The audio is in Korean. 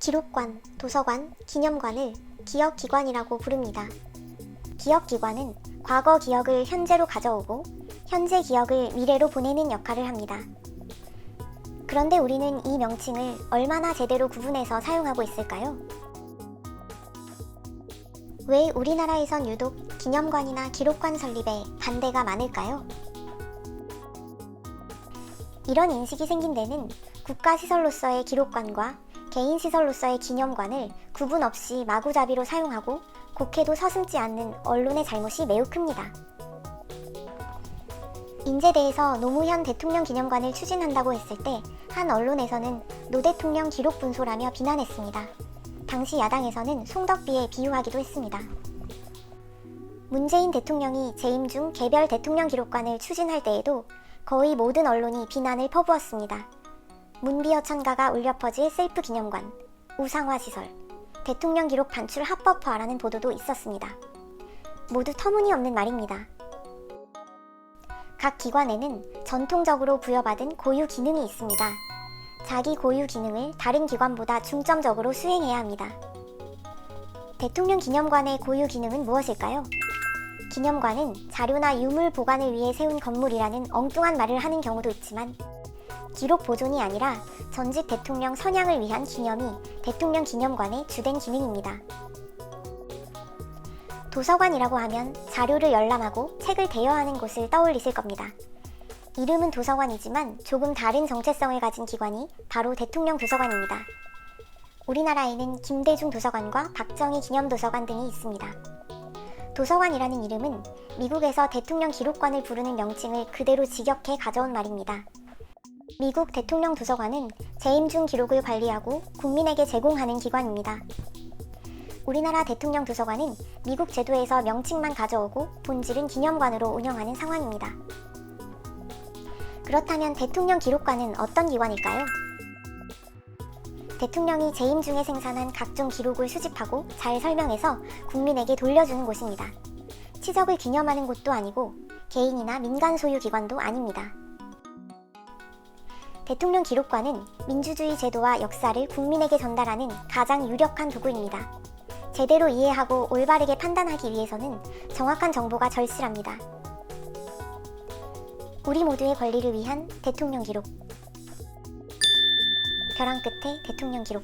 기록관, 도서관, 기념관을 기억기관이라고 부릅니다. 기억기관은 과거 기억을 현재로 가져오고 현재 기억을 미래로 보내는 역할을 합니다. 그런데 우리는 이 명칭을 얼마나 제대로 구분해서 사용하고 있을까요? 왜 우리나라에선 유독 기념관이나 기록관 설립에 반대가 많을까요? 이런 인식이 생긴 데는 국가시설로서의 기록관과 개인 시설로서의 기념관을 구분 없이 마구잡이로 사용하고 국회도 서슴지 않는 언론의 잘못이 매우 큽니다. 인제대에서 노무현 대통령 기념관을 추진한다고 했을 때 한 언론에서는 노 대통령 기록 분소라며 비난했습니다. 당시 야당에서는 송덕비에 비유하기도 했습니다. 문재인 대통령이 재임 중 개별 대통령 기록관을 추진할 때에도 거의 모든 언론이 비난을 퍼부었습니다. 문비어 천가가 울려 퍼질 셀프 기념관, 우상화 시설, 대통령 기록 반출 합법화라는 보도도 있었습니다. 모두 터무니없는 말입니다. 각 기관에는 전통적으로 부여받은 고유 기능이 있습니다. 자기 고유 기능을 다른 기관보다 중점적으로 수행해야 합니다. 대통령 기념관의 고유 기능은 무엇일까요? 기념관은 자료나 유물 보관을 위해 세운 건물이라는 엉뚱한 말을 하는 경우도 있지만 기록 보존이 아니라 전직 대통령 선양을 위한 기념이 대통령 기념관의 주된 기능입니다. 도서관이라고 하면 자료를 열람하고 책을 대여하는 곳을 떠올리실 겁니다. 이름은 도서관이지만 조금 다른 정체성을 가진 기관이 바로 대통령 도서관입니다. 우리나라에는 김대중 도서관과 박정희 기념 도서관 등이 있습니다. 도서관이라는 이름은 미국에서 대통령 기록관을 부르는 명칭을 그대로 직역해 가져온 말입니다. 미국 대통령 도서관은 재임 중 기록을 관리하고 국민에게 제공하는 기관입니다. 우리나라 대통령 도서관은 미국 제도에서 명칭만 가져오고 본질은 기념관으로 운영하는 상황입니다. 그렇다면 대통령 기록관은 어떤 기관일까요? 대통령이 재임 중에 생산한 각종 기록을 수집하고 잘 설명해서 국민에게 돌려주는 곳입니다. 치적을 기념하는 곳도 아니고 개인이나 민간 소유 기관도 아닙니다. 대통령 기록관은 민주주의 제도와 역사를 국민에게 전달하는 가장 유력한 도구입니다. 제대로 이해하고 올바르게 판단하기 위해서는 정확한 정보가 절실합니다. 우리 모두의 권리를 위한 대통령 기록. 벼랑 끝에 대통령 기록.